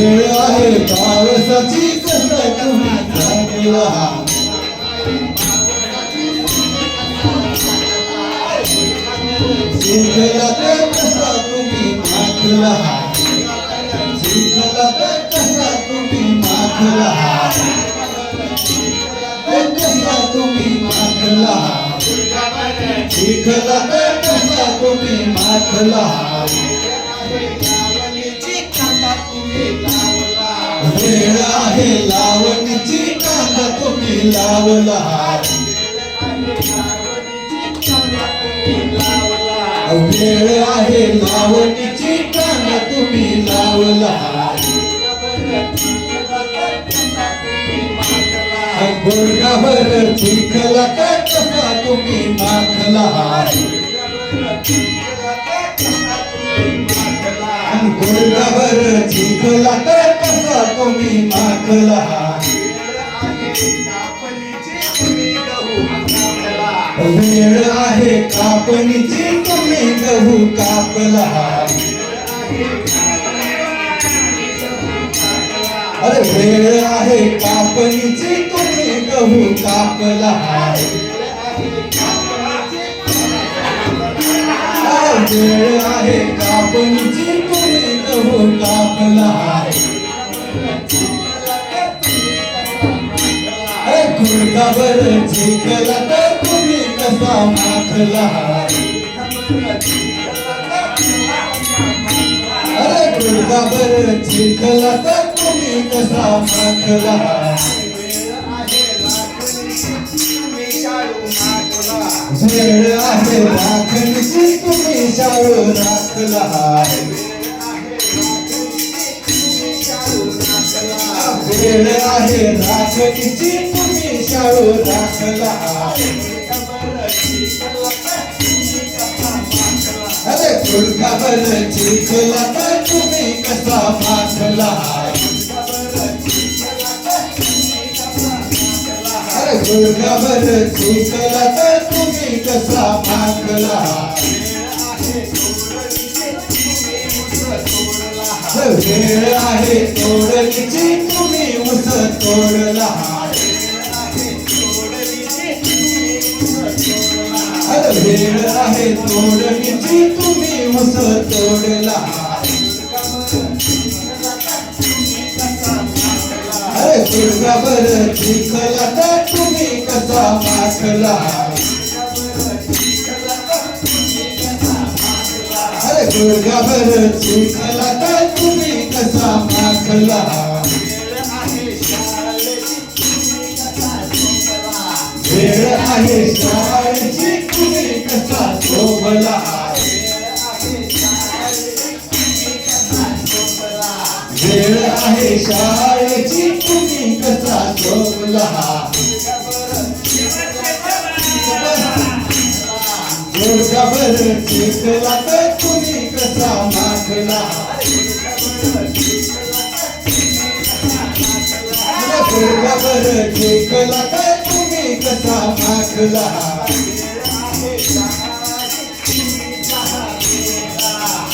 वेळ आहे पावसाची सूर्य तुम्ही चांगला शिकला कसा तुम्ही माखला शिकला ते कसा तुम्ही माखला कसा तुम्ही माखला शिकला ते कसा तुम्ही माखला वेळ आहे लावणीची कांदा तुम्ही लावला. वेळ आहे लावणीची कान तुम्ही लावला. गोरगाभर चिखला का कसा तुम्ही माखला. गोरगाभर चिखला का कसा तुम्ही माखला. कापणीची तुम्ही गहू कापला. अरे वेळ आहे कापणीचे तुम्ही गहू कापला. वेळ आहे कापणीचे तुम्ही गहू कापला. अरे खुर्दावर चिखला तर तुम्ही कसा अरे अरे बर चिखला तर तुम्ही कसा माखला वेळ आहे राखणीची तुम्ही शाळू राखला वेळ आहे राखणीची तुम्ही शाळू राखला अरे खुर्दावर चिखला तर तुम्ही कसा माखला अरे गुडगावर चिखला तर तुम्ही कसा मागला वेळ आहे तोडलीची तुम्ही उस तोडला. वेळ आहे तोडलीची तुम्ही तोडला अरे दुर्गावर चिखला तर तुम्ही कसा माखला अरे दुर्गावर चिखला तर तुम्ही कसा माखला वेळ आहे शाळेची तुम्ही कसा शोभला? वेळ आहे शाळेची तुम्ही कसा शोभला दुर्गावर चिकला तर तुम्ही कसा माखला? दुर्गावर चिखला तर तुम्ही कसा माखला?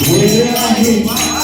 वेळ आहे.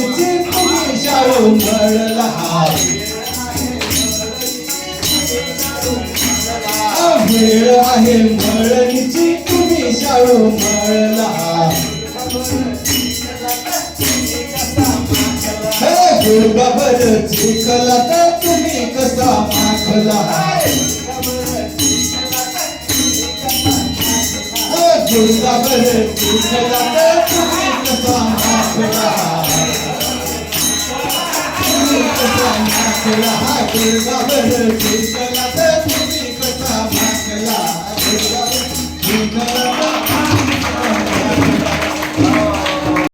तुम्ही वेळ आहे मळणीची तुम्ही शाळू मळला हे. चिखला तर तुम्ही कसा माखला गुडगाभर चिखला तर तुम्ही कसा माखला तुम्ही कसा